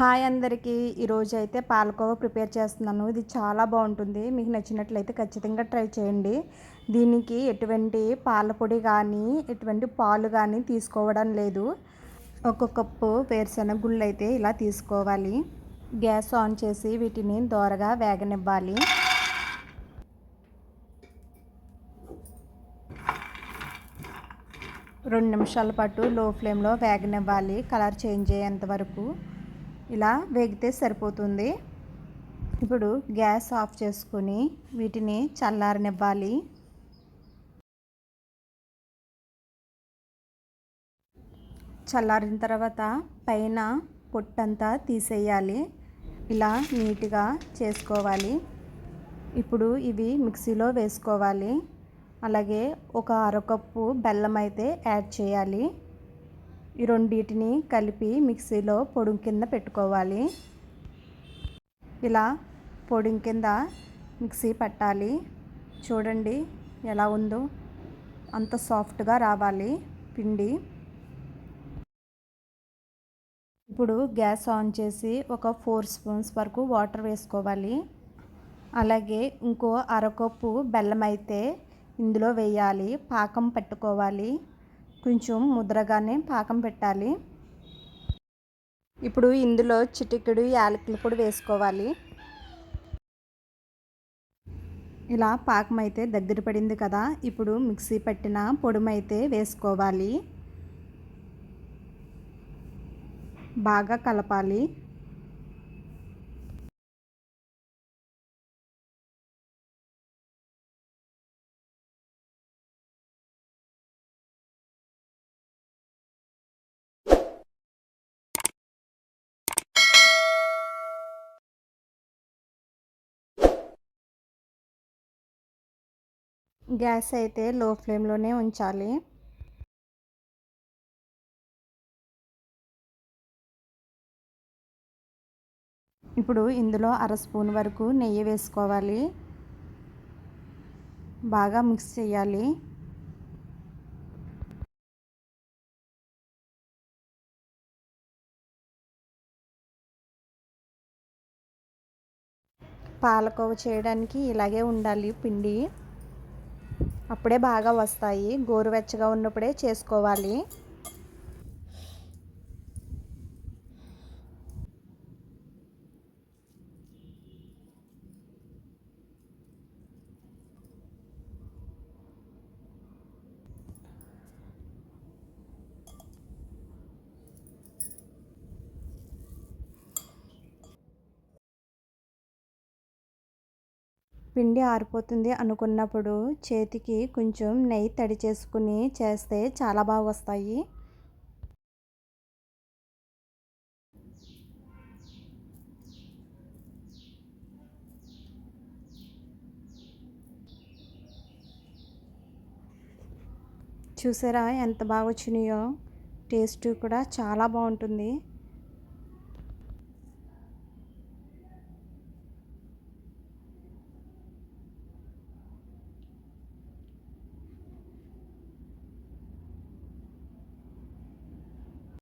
Hi అందరికీ. ఈరోజు అయితే పాలకోవా ప్రిపేర్ చేస్తున్నాను. ఇది చాలా బాగుంటుంది. మీకు నచ్చినట్లయితే ఖచ్చితంగా ట్రై చేయండి. దీనికి ఎటువంటి పాలపొడి కానీ ఎటువంటి పాలు కానీ తీసుకోవడం లేదు. ఒక కప్పు వేరుశెనగ గుళ్ళు అయితే ఇలా తీసుకోవాలి. గ్యాస్ ఆన్ చేసి వీటిని దోరగా వేగనివ్వాలి. రెండు నిమిషాల పాటు లో ఫ్లేమ్లో వేగనివ్వాలి. కలర్ చేంజ్ అయ్యేంత వరకు. ఇలా వేగితే సరిపోతుంది. ఇప్పుడు గ్యాస్ ఆఫ్ చేసుకొని వీటిని చల్లారనివ్వాలి. చల్లారిన తర్వాత పైన పొట్టంతా తీసేయాలి. ఇలా నీట్గా చేసుకోవాలి. ఇప్పుడు ఇవి మిక్సీలో వేసుకోవాలి. అలాగే ఒక అరకప్పు బెల్లం అయితే యాడ్ చేయాలి. ఈ రెండింటిని కలిపి మిక్సీలో పొడి కింద పెట్టుకోవాలి. ఇలా పొడి కింద మిక్సీ పట్టాలి. చూడండి ఎలా ఉందో. అంత సాఫ్ట్గా రావాలి పిండి. ఇప్పుడు గ్యాస్ ఆన్ చేసి ఒక ఫోర్ స్పూన్స్ వరకు వాటర్ వేసుకోవాలి. అలాగే ఇంకో అరకప్పు బెల్లం అయితే ఇందులో వేయాలి. పాకం పెట్టుకోవాలి. కొంచెం ముద్రగానే పాకం పెట్టాలి. ఇప్పుడు ఇందులో చిటికెడు యాలకులు పొడి వేసుకోవాలి. ఇలా పాకం అయితే దగ్గర పడింది కదా ఇప్పుడు మిక్సీ పట్టిన పొడిమైతే వేసుకోవాలి. బాగా కలపాలి. గ్యాస్ అయితే లో ఫ్లేమ్లోనే ఉంచాలి. ఇప్పుడు ఇందులో అర స్పూన్ వరకు నెయ్యి వేసుకోవాలి. బాగా మిక్స్ చేయాలి. పాలకోవ చేయడానికి ఇలాగే ఉండాలి పిండి. అప్పుడే బాగా వస్తాయి. గోరువెచ్చగా ఉన్నప్పుడే చేసుకోవాలి. పిండి ఆరిపోతుంది అనుకున్నప్పుడు చేతికి కొంచెం నెయ్యి తడి చేసుకుని చేస్తే చాలా బాగా వస్తాయి. చూసారా ఎంత బాగా వచ్చినాయో? టేస్ట్ కూడా చాలా బాగుంటుంది.